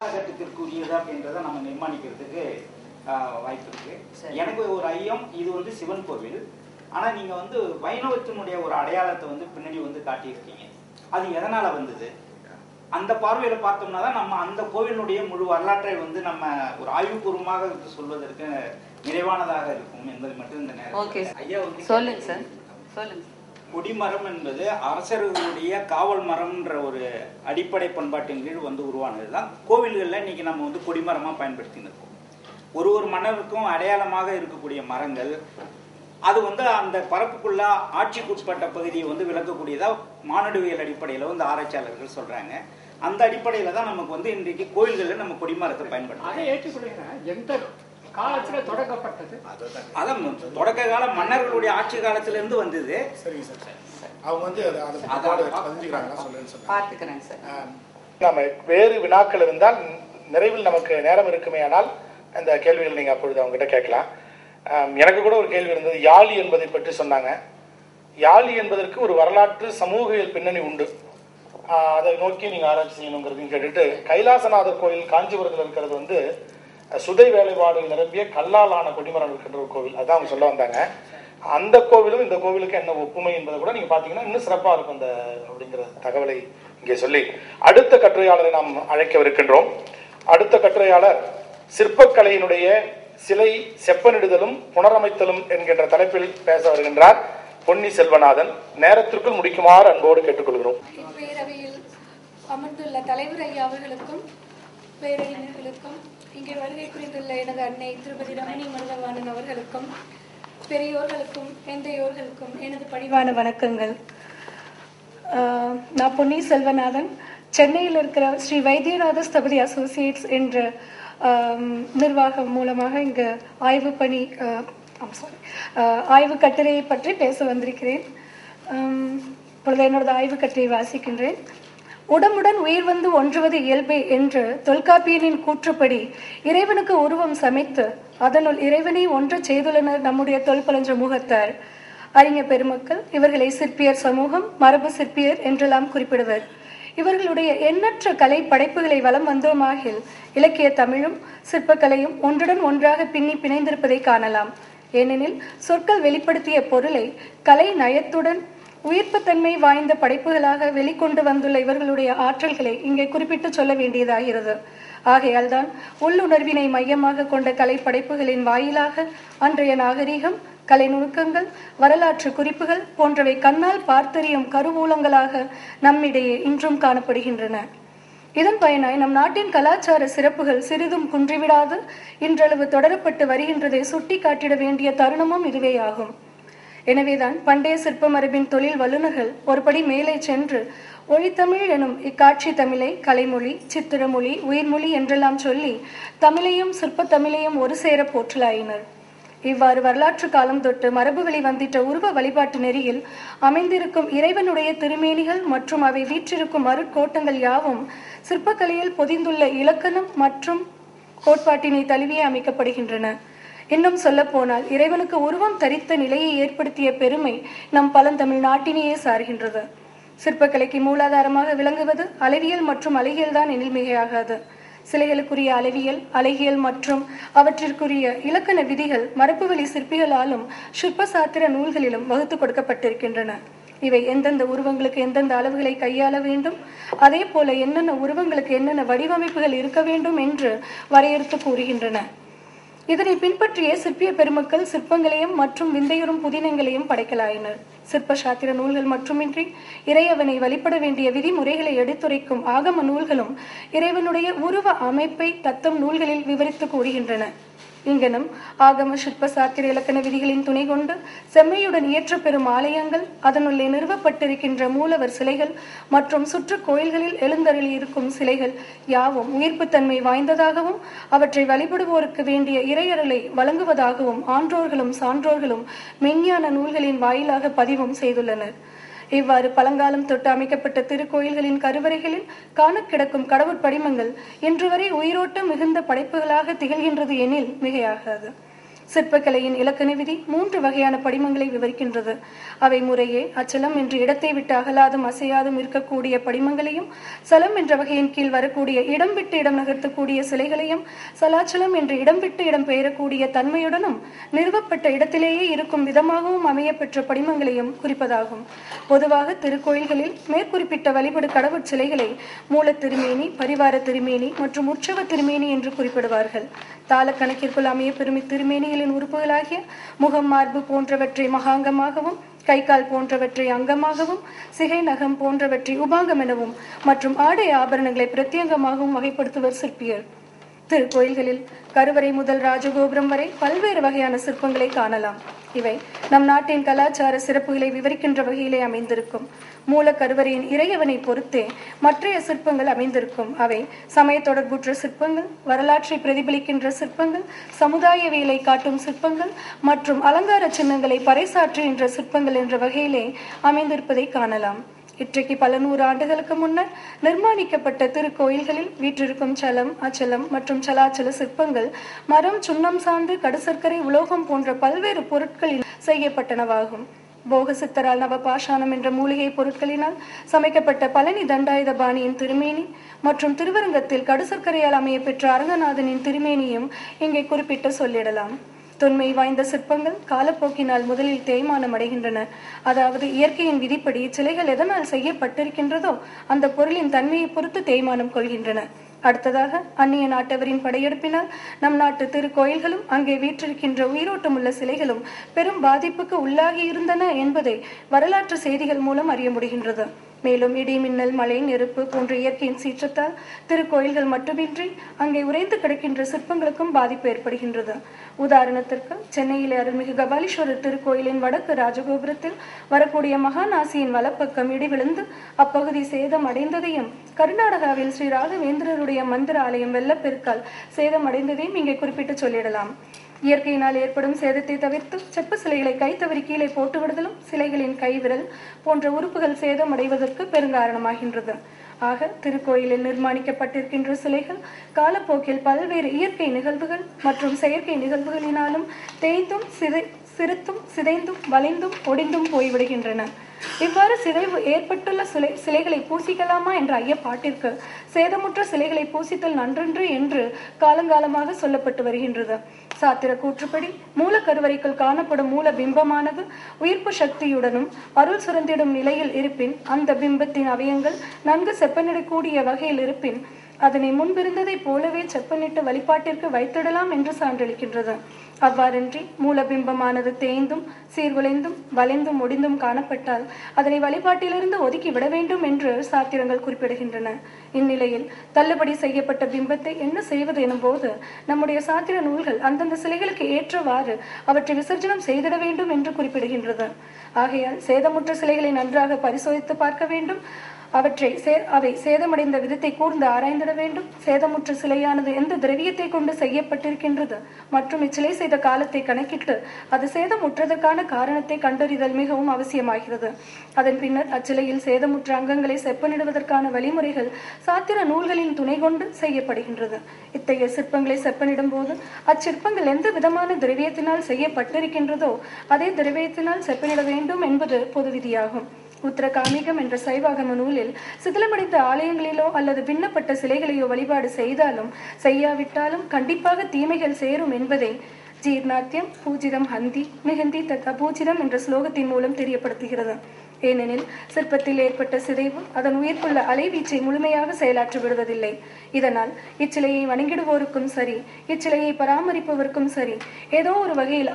காலகட்டத்திற்குரியது அப்படின்றத நம்ம நிர்மாணிக்கிறதுக்கு வாய்ப்பு இருக்கு. எனக்கு ஒரு ஐயம் இது வந்து சிவன் கோவில். ஆனா நீங்க வந்து வைணவத்தினுடைய ஒரு அடையாளத்தை வந்து பின்னாடி வந்து காட்டியிருக்கீங்க. அது எதனால வந்தது? அந்த பார்வையில பார்த்தோம்னா தான் நம்ம அந்த கோவிலுடைய முழு வரலாற்றை வந்து நம்ம ஒரு ஆய்வுபூர்வமாக சொல்வதற்கு நிறைவானதாக இருக்கும் என்பது மட்டும் இந்த நேரம் ஐயா வந்து சொல்லுங்க சார். சொல்லுங்க கொடிமரம் என்பது அரசர்களுடைய காவல் மரம்ன்ற ஒரு அடிப்படை பண்பாட்டின் கீழ் வந்து உருவானது தான் கோவில்களில் இன்னைக்கு நம்ம வந்து கொடிமரமாக பயன்படுத்தின்னு இருக்கோம். ஒரு ஒரு மன்னருக்கும் அடையாளமாக இருக்கக்கூடிய மரங்கள் அது வந்து அந்த பரப்புக்குள்ள ஆட்சிக்குட்பட்ட பகுதியை வந்து விளக்கக்கூடியதாக மானுடவியல் அடிப்படையில் வந்து ஆராய்ச்சியாளர்கள் சொல்கிறாங்க அந்த அடிப்படையில் தான் நமக்கு வந்து இன்றைக்கு கோயில்களில் நம்ம கொடிமரத்தை பயன்படுத்தலாம் அதை ஏற்றுக்கொள்கிறேன். எந்த காலத்துல தொடங்கப்பட்டது அதான். தொடக்க கால மன்னர்களுடைய ஆட்சி காலத்திலிருந்து வந்தது. சரிங்க சார் அவங்க வந்து பார்த்துக்கிறேங்க சார். நம்ம வேறு வினாக்கள் இருந்தால் நிறைவில் நமக்கு நேரம் இருக்குமே ஆனால் அந்த கேள்விகள் நீங்கள் அப்பொழுது அவங்ககிட்ட கேட்கலாம். எனக்கு கூட ஒரு கேள்வி இருந்தது. யாழி என்பதை பற்றி சொன்னாங்க. யாழி என்பதற்கு ஒரு வரலாற்று சமூகியல் பின்னணி உண்டு. அதை நோக்கி நீங்கள் ஆராய்ச்சி செய்யணுங்கிறதையும் கேட்டுட்டு கைலாசநாதர் கோயில் காஞ்சிபுரத்தில் இருக்கிறது வந்து சுதை வேலைப்பாடுகள் நிரம்பிய கல்லால் ஆன கொடிமரம் இருக்கின்ற ஒரு கோவில். அதான் அவங்க சொல்ல வந்தாங்க. அந்த கோவிலும் இந்த கோவிலுக்கு என்ன ஒப்புமை என்பதை கூட நீங்க பாத்தீங்கன்னா இன்னும் சிறப்பா இருக்கும் அந்த அப்படிங்கிற தகவலை இங்கே சொல்லி. அடுத்த கட்டுரையாளரை நாம் அழைக்கவிருக்கின்றோம். அடுத்த கட்டுரையாளர் சிற்பக்கலையினுடைய சிலை செப்பனிடுதலும் புனரமைத்தலும் என்கின்ற தலைப்பில் பேச வருகின்றார் பொன்னி செல்வநாதன் நேரத்திற்குள் முடிக்குமாறு அன்போடு கேட்டுக்கொள்கிறோம். அமர்ந்துள்ள தலைவர் ஐயா அவர்களுக்கும் பேரறிஞர்களுக்கும் இங்கே வருகை புரிந்துள்ள எனது அன்னை திருமதி ரமணி மருதவாணன் அவர்களுக்கும் பெரியோர்களுக்கும் எந்தையோர்களுக்கும் எனது பணிவான வணக்கங்கள். நான் பொன்னி செல்வநாதன் சென்னையில் இருக்கிற ஸ்ரீ வைத்தியநாத ஸ்தபதி அசோசியேட்ஸ் என்ற நிர்வாகம் மூலமாக இங்கு ஆய்வு பணி சாரி ஆய்வு கட்டுரையை பற்றி பேச வந்திருக்கிறேன். இப்பொழுது என்னோட ஆய்வு கட்டுரையை வாசிக்கின்றேன். உடம்புடன் உயிர் வந்து ஒன்றுவது இயல்பே என்று தொல்காப்பியனின் கூற்றுப்படி இறைவனுக்கு உருவம் சமைத்து அதனுள் இறைவனை ஒன்று செய்துள்ளனர் நம்முடைய தொல்பலஞ்ச முகத்தார். அறிஞர் பெருமக்கள் இவர்களை சிற்பியர் சமூகம் மரபு சிற்பியர் என்றெல்லாம் குறிப்பிடுவர். இவர்களுடைய எண்ணற்ற கலை படைப்புகளை வலம் வந்தோமாகில் இலக்கிய தமிழும் சிற்பக்கலையும் ஒன்றுடன் ஒன்றாக பின்னி பிணைந்திருப்பதை காணலாம். ஏனெனில் சொற்கள் வெளிப்படுத்திய பொருளை கலை நயத்துடன் உயிர்ப்புத்தன்மை வாய்ந்த படைப்புகளாக வெளிக்கொண்டு வந்துள்ள இவர்களுடைய ஆற்றல்களை இங்கே குறிப்பிட்டு சொல்ல வேண்டியதாகிறது. ஆகையால் தான் உள்ளுணர்வினை மையமாக கொண்ட கலை படைப்புகளின் வாயிலாக அன்றைய நாகரீகம் கலை நுணுக்கங்கள் வரலாற்று குறிப்புகள் போன்றவை கண்ணால் பார்த்தறியும் கருவூலங்களாக நம்மிடையே இன்றும் காணப்படுகின்றன. இதன் பயனாய் நம் நாட்டின் கலாச்சார சிறப்புகள் சிறிதும் குன்றிவிடாது இன்றளவு தொடரப்பட்டு வருகின்றதை சுட்டி காட்டிட வேண்டிய தருணமும் இதுவேயாகும். எனவேதான் பண்டைய சிற்ப மரபின் தொழில் வல்லுநர்கள் ஒருபடி மேலே சென்று ஒழித்தமிழ் எனும் இக்காட்சி தமிழை கலைமொழி சித்திரமொழி உயிர்மொழி என்றெல்லாம் சொல்லி தமிழையும் சிற்பத்தமிழையும் ஒரு சேர போற்றலாயினர். இவ்வாறு வரலாற்று காலம் தொட்டு மரபுகளை வந்திட்ட உருவ வழிபாட்டு நெறியில் அமைந்திருக்கும் இறைவனுடைய திருமேனிகள் மற்றும் அவை வீற்றிருக்கும் அருட்கோட்டங்கள் யாவும் சிற்பக்கலையில் பொதிந்துள்ள இலக்கணம் மற்றும் கோட்பாட்டினை தழுவியே அமைக்கப்படுகின்றன. இன்னும் சொல்ல போனால் இறைவனுக்கு உருவம் தரித்த நிலையை ஏற்படுத்திய பெருமை நம் பழந்தமிழ் நாட்டினையே சார்கின்றது. சிற்பக்கலைக்கு மூலாதாரமாக விளங்குவது அளவியல் மற்றும் அழகியல் தான் எனில் மிகையாகாது. சிலைகளுக்குரிய அளவியல் அழகியல் மற்றும் அவற்றிற்குரிய இலக்கண விதிகள் மரபுவழி சிற்பிகளாலும் சிற்ப சாத்திர நூல்களிலும் வகுத்து கொடுக்கப்பட்டிருக்கின்றன. இவை எந்தெந்த உருவங்களுக்கு எந்தெந்த அளவுகளை கையாள வேண்டும் அதே போல என்னென்ன உருவங்களுக்கு என்னென்ன வடிவமைப்புகள் இருக்க வேண்டும் என்று வரையறுத்து கூறுகின்றன. இதனை பின்பற்றிய சிற்பிய பெருமக்கள் சிற்பங்களையும் மற்றும் விந்தையுறும் புதினங்களையும் படைக்கலாயினர். சிற்ப சாத்திர நூல்கள் மட்டுமின்றி இறைவனை வழிபட வேண்டிய விதிமுறைகளை எடுத்துரைக்கும் ஆகம நூல்களும் இறைவனுடைய உருவ அமைப்பை தத்தம் நூல்களில் விவரித்து கூறுகின்றன. இங்கனம் ஆகம சிற்ப சாத்திர இலக்கண விதிகளின் துணை கொண்டு செம்மையுடன் இயற்றப்பெறும் ஆலயங்கள் அதனுள்ளே நிறுவப்பட்டிருக்கின்ற மூலவர் சிலைகள் மற்றும் சுற்று கோயில்களில் எழுந்தருளி இருக்கும் சிலைகள் யாவும் உயிர்ப்புத்தன்மை வாய்ந்ததாகவும் அவற்றை வழிபடுவோருக்கு வேண்டிய இறையருளை வழங்குவதாகவும் ஆன்றோர்களும் சான்றோர்களும் மெஞ்ஞான நூல்களின் வாயிலாக பதிவு ஆய்வும் செய்துள்ளனர். இவ்வாறு பழங்காலம் தொட்டு அமைக்கப்பட்ட திருக்கோயில்களின் கருவறைகளில் காணக் கிடக்கும் கடவுட் படிமங்கள் இன்று வரை உயிரோட்டம் மிகுந்த படைப்புகளாக திகழ்கின்றது எனில் மிகையாகாது. சிற்பக்கலையின் இலக்கண விதி மூன்று வகையான படிமங்களை விவரிக்கின்றது. அவை முறையே அச்சலம் என்று இடத்தை விட்டு அகலாதும் அசையாதும் இருக்கக்கூடிய படிமங்களையும் சலம் என்ற வகையின் கீழ் வரக்கூடிய இடம் விட்டு இடம் நகர்த்தக்கூடிய சிலைகளையும் சலாச்சலம் என்று இடம் விட்டு இடம் பெயரக்கூடிய தன்மையுடனும் நிறுவப்பட்ட இடத்திலேயே இருக்கும் விதமாகவும் அமைய பெற்ற படிமங்களையும் குறிப்பதாகும். பொதுவாக திருக்கோயில்களில் மேற்குறிப்பிட்ட வழிபடு கடவுட் சிலைகளை மூல திருமேனி பரிவார திருமேனி மற்றும் உற்சவ திருமேனி என்று குறிப்பிடுவார்கள். தாளக்கணக்கிற்குள் அமைய பெறும் இத்திருமேனிகளின் உறுப்புகளாகிய முகம் மார்பு போன்றவற்றை மகாங்கமாகவும் கை கால் போன்றவற்றை அங்கமாகவும் சிகை நகம் போன்றவற்றை உபாங்கம் எனவும் மற்றும் ஆடை ஆபரணங்களை பிரத்யேகமாகவும் வகைப்படுத்துவர் சிற்பியர். திருக்கோயில்களில் கருவறை முதல் ராஜகோபுரம் வரை பல்வேறு வகையான சிற்பங்களை காணலாம். இவை நம் நாட்டின் கலாச்சார சிறப்புகளை விவரிக்கின்ற வகையிலே அமைந்திருக்கும். மூல கருவறையின் இறையவனை பொறுத்தே மற்றைய சிற்பங்கள் அமைந்திருக்கும். அவை சமய தொடர்புற்ற சிற்பங்கள் வரலாற்றை பிரதிபலிக்கின்ற சிற்பங்கள் சமுதாய வேலை காட்டும் சிற்பங்கள் மற்றும் அலங்கார சின்னங்களை பறைசாற்றுகின்ற சிற்பங்கள் என்ற வகையிலே அமைந்திருப்பதை காணலாம். இன்றைக்கு பல நூறு ஆண்டுகளுக்கு முன்னர் நிர்மாணிக்கப்பட்ட திருக்கோயில்களில் வீற்றிருக்கும் சலம் அச்சலம் மற்றும் சலாச்சல சிற்பங்கள் மரம் சுண்ணம் சார்ந்து கடுசர்க்கரை உலோகம் போன்ற பல்வேறு பொருட்களில் செய்யப்பட்டனவாகும். போக சித்தரால் நவபாஷாணம் என்ற மூலிகை பொருட்களினால் சமைக்கப்பட்ட பழனி தண்டாயுத பாணியின் திருமேனி மற்றும் திருவரங்கத்தில் கடுசர்க்கரையால் அமைய பெற்ற அரங்கநாதனின் திருமேனியும் இங்கே குறிப்பிட்டு சொல்லிடலாம். தொன்மை வாய்ந்த சிற்பங்கள் காலப்போக்கினால் முதலில் தேய்மானம் அடைகின்றன. அதாவது இயற்கையின் விதிப்படி சிலைகள் எதனால் செய்யப்பட்டிருக்கின்றதோ அந்த பொருளின் தன்மையை பொறுத்து தேய்மானம் கொள்கின்றன. அடுத்ததாக அந்நிய நாட்டவரின் படையெடுப்பினால் நம் நாட்டு திருக்கோயில்களும் அங்கே வீற்றிருக்கின்ற உயிரோட்டமுள்ள சிலைகளும் பெரும் பாதிப்புக்கு உள்ளாகி இருந்தன என்பதை வரலாற்று செய்திகள் மூலம் அறிய முடிகின்றது. மேலும் இடி மின்னல் மழை நெருப்பு போன்ற இயற்கையின் சீற்றத்தால் திருக்கோயில்கள் மட்டுமின்றி அங்கே உறைந்து கிடக்கின்ற சிற்பங்களுக்கும் பாதிப்பு ஏற்படுகின்றது. உதாரணத்திற்கு சென்னையில் அருள்மிகு கபாலீஸ்வரர் திருக்கோயிலின் வடக்கு ராஜகோபுரத்தில் வரக்கூடிய மகாநாசியின் வலப்பக்கம் இடி விழுந்து அப்பகுதி சேதம் அடைந்ததையும் கர்நாடகாவில் ஸ்ரீ ராகவேந்திரருடைய மந்திர ஆலயம் வெள்ளப்பெருக்கால் சேதம் அடைந்ததையும் இங்கே குறிப்பிட்டு சொல்லிடலாம். இயற்கையினால் ஏற்படும் சேதத்தை தவிர்த்து செப்பு சிலைகளை கை தவறி கீழே போட்டு விடுதலும் சிலைகளின் கைவிரல் போன்ற உறுப்புகள் சேதம் அடைவதற்கு பெருங்காரணமாகின்றது. ஆக திருக்கோயிலில் நிர்மாணிக்கப்பட்டிருக்கின்ற சிலைகள் காலப்போக்கில் பல்வேறு இயற்கை நிகழ்வுகள் மற்றும் செயற்கை நிகழ்வுகளினாலும் தேய்ந்தும் சிதை சிறுத்தும் சிதைந்தும் வளைந்தும் ஒடிந்தும் போய்விடுகின்றன. இவ்வாறு சிதைவு ஏற்பட்டுள்ள சிலை சிலைகளை பூசிக்கலாமா என்ற ஐயப்பாட்டிற்கு சேதமுற்ற சிலைகளை பூசித்தல் நன்றன்று என்று காலங்காலமாக சொல்லப்பட்டு வருகின்றது. சாத்திர கூற்றுப்படி மூல கருவறைக்குள் காணப்படும் மூல பிம்பமானது உயிர்ப்பு சக்தியுடனும் அருள் சுரந்திடும் நிலையில் இருப்பின் அந்த பிம்பத்தின் அவயங்கள் நன்கு செப்பனிடக்கூடிய வகையில் இருப்பின் அதனை முன்பிருந்ததைப் போலவே செப்பனிட்டு வழிபாட்டிற்கு வைத்திடலாம் என்று சான்றளிக்கின்றது. அவ்வாறின்றி மூலபிம்பமானது தேய்ந்தும் சீர்குலைந்தும் வளைந்தும் ஒடிந்தும் காணப்பட்டால் அதனை வழிபாட்டிலிருந்து ஒதுக்கி விட வேண்டும் என்று சாத்திரங்கள் குறிப்பிடுகின்றன. இந்நிலையில் தள்ளுபடி செய்யப்பட்ட பிம்பத்தை என்ன செய்வது எனும் போது நம்முடைய சாத்திர நூல்கள் அந்தந்த சிலைகளுக்கு ஏற்றவாறு அவற்றை விசர்ஜனம் செய்திட வேண்டும் என்று குறிப்பிடுகின்றது. ஆகையால் சேதமுற்ற சிலைகளை நன்றாக பரிசோதித்து பார்க்க வேண்டும். அவற்றை சே அவை சேதமடைந்த விதத்தை கூர்ந்து ஆராய்ந்திட வேண்டும். சேதமுற்ற சிலையானது எந்த திரவியத்தை கொண்டு செய்யப்பட்டிருக்கின்றது? மற்றும் இச்சிலை செய்த காலத்தை கணக்கிட்டு அது சேதமுற்றதற்கான காரணத்தை கண்டறிதல் மிகவும் அவசியமாகிறது. அதன் பின்னர் அச்சிலையில் சேதமுற்ற அங்கங்களை செப்பனிடுவதற்கான வழிமுறைகள் சாத்திர நூல்களின் துணை கொண்டு செய்யப்படுகின்றது. இத்தகைய சிற்பங்களை செப்பனிடும் போது அச்சிற்பங்கள் எந்த விதமான திரவியத்தினால் செய்யப்பட்டிருக்கின்றதோ அதே திரவியத்தினால் செப்பனிட வேண்டும் என்பது பொது விதியாகும் உத்தர காமிகம் என்ற சைவாகம நூலில் சிதிலமடைந்த ஆலயங்களிலோ அல்லது பின்னப்பட்ட சிலைகளையோ வழிபாடு செய்தாலும் செய்யாவிட்டாலும் கண்டிப்பாக தீமைகள் சேரும் என்பதை ஜீர்ணாத்தியம் பூஜிதம் ஹந்தி மிகந்தி தத்தா பூஜிதம் என்ற ஸ்லோகத்தின் மூலம் தெரியப்படுத்துகிறது. ஏனெனில் சிற்பத்தில் ஏற்பட்ட சிதைவு அதன் உயிர்ப்புள்ள அலைவீச்சை முழுமையாக செயலாற்றி விடுவதில்லை. இதனால் இச்சிலையை வணங்கிடுவோருக்கும் சரி இச்சிலையை பராமரிப்பவருக்கும் சரி ஏதோ ஒரு வகையில்